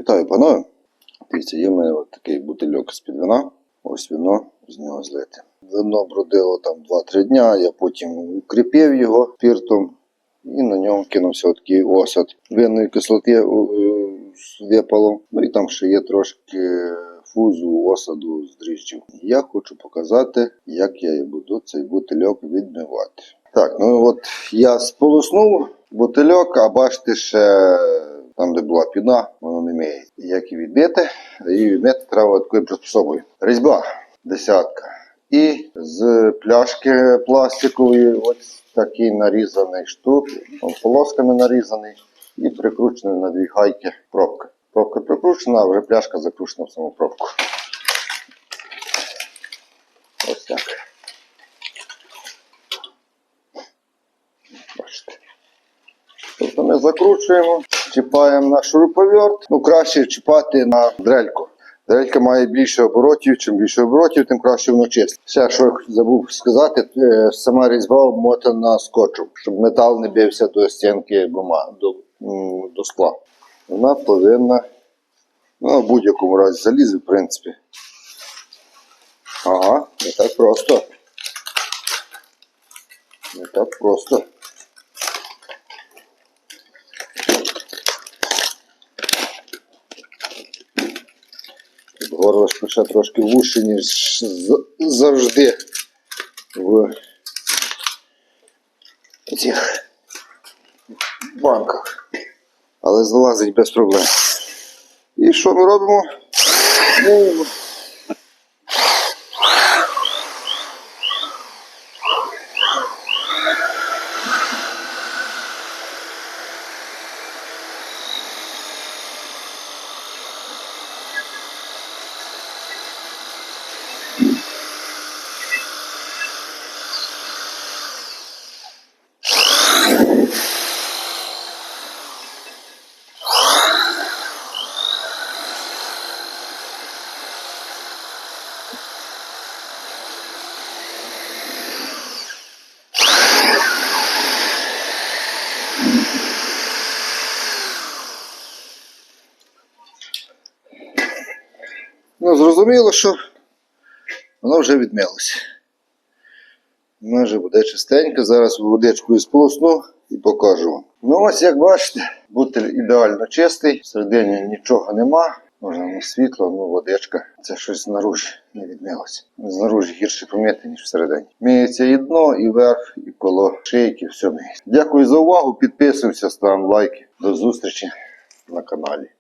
Вітаю, панове. Дивіться, є в мене от такий бутильок з-під вина. Ось вино з нього злите. Вино бродило там 2-3 дня, я потім укріпив його спиртом і на ньому кинувся такий осад. Винної кислоти е, випало. Ну і там ще є трошки фузу, осаду з дріжджів. Я хочу показати, як я буду цей бутильок відмивати. Так, ну от я сполоснув бутильок, а бачите, ще там, де була піна, воно не миє. Як її відмити? Її відмити треба такою приспособою. Різьба десятка. І з пляшки пластикової ось такий нарізаний штук, ну, полосками нарізаний і прикручений на дві гайки пробка. Пробка прикручена, а вже пляшка закручена в саму пробку. Ось так. Бачите. Тобто ми закручуємо, чіпаємо на шуруповерт. Ну, краще чіпати на дрельку. Дрелька має більше оборотів, чим більше оборотів, тим краще воно чисте. Ще, що я забув сказати, е, сама різьба обмотана скотчем, щоб метал не бився до стінки бума, до, до скла. Вона повинна, ну, в будь-якому разі залізе, в принципі. Ага, не так просто. Не так просто. Горлышко ще трошки вужче, ніж завжди в цих банках. Але залазить без проблем. І що ми робимо? Ну, зрозуміло, що воно вже відмилося. Воно вже буде чистенько. Зараз водичкою сполосну і покажу вам. Ну ось як бачите, бутиль ідеально чистий, всередині нічого нема. Можна не світло, ну водичка. Це щось знаружі не відмилося. Знаружі гірше помити, ніж всередині. Миється і дно, і верх, і коло шийки, все миється. Дякую за увагу. Підписуємося, ставимо лайки. До зустрічі на каналі.